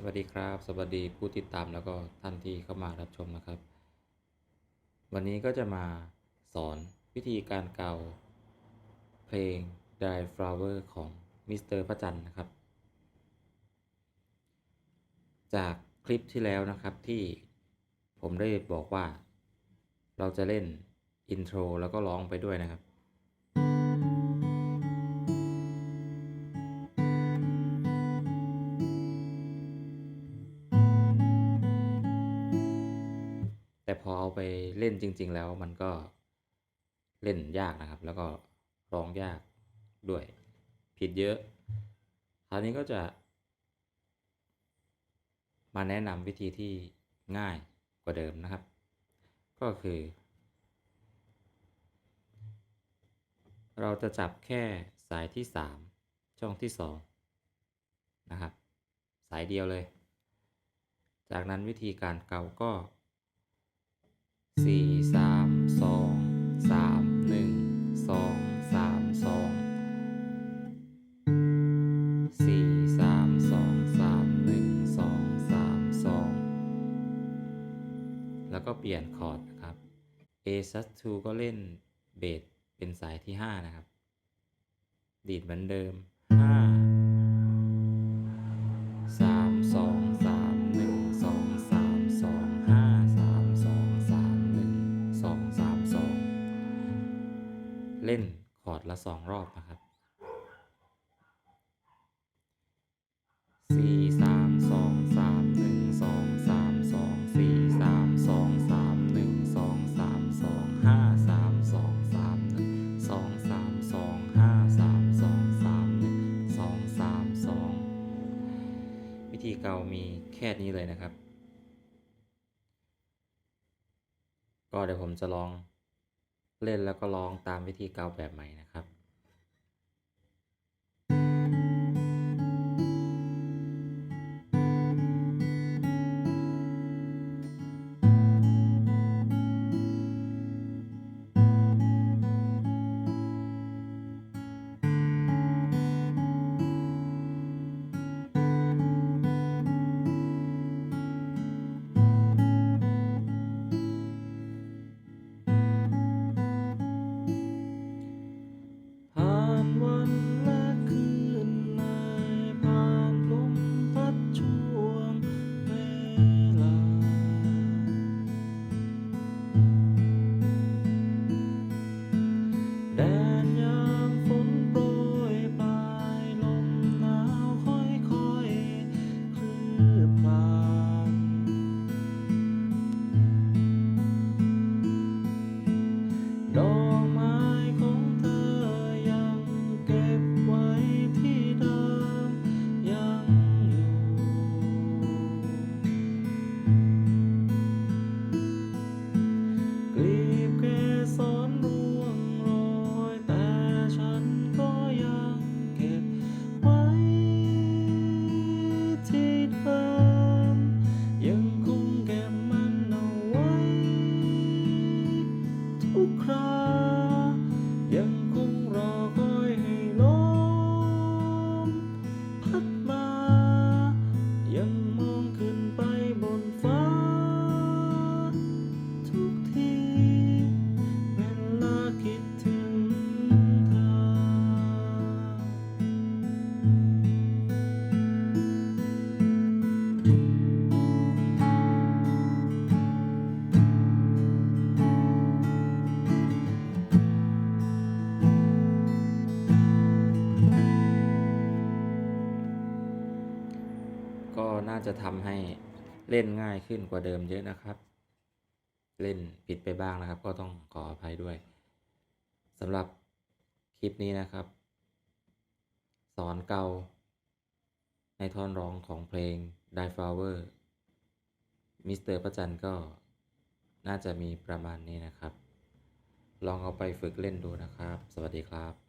สวัสดีครับ สวัสดีผู้ติดตามแล้วก็ท่านที่เข้ามารับชมนะครับ วันนี้ก็จะมาสอนวิธีการเกาเพลง Die Flower ของมิสเตอร์พระจันทร์นะครับ จากคลิปที่แล้วนะครับที่ผมได้บอกว่า เราจะเล่นอินโทรแล้วก็ร้องไปด้วยนะครับ แต่พอเอาไปเล่นจริง ๆ แล้วมันก็เล่นยากนะครับ แล้วก็ร้องยากด้วย ผิดเยอะคราวนี้ก็จะมาแนะนำวิธีที่ง่ายกว่าเดิมนะครับ ก็คือ เราจะจับแค่สายที่ 3 ช่องที่ 2 นะครับ สายเดียวเลย จากนั้นวิธีการเกาก็ สี่สามสองสามหนึ่งสองสามสองสี่สามสองสามหนึ่งสองสามสองแล้วก็เปลี่ยนคอร์ดนะครับ A sus 2ก็เล่นเบสเป็นสายที่ 5 นะครับ ดีดเหมือนเดิม มสองห้าสามสองสามหนึ่งสองสามสองห้าสามสองสามหนึ่งสองสามสองวิธีเก่ามีแค่นี้เลยนะครับ ก็เดี๋ยวผมจะลอง เล่นแล้วก็ลองตามวิธีเกาแบบใหม่นะครับ ก็น่าจะทำให้เล่นง่ายขึ้นกว่าเดิมเยอะนะครับ เล่นผิดไปบ้างนะครับ ก็ต้องขออภัยด้วยสำหรับคลิปนี้นะครับ สอนเกาในท่อนร้องของเพลง Die Flower มิสเตอร์ประจันก็น่าจะมีประมาณนี้นะครับ ลองเอาไปฝึกเล่นดูนะครับ สวัสดีครับ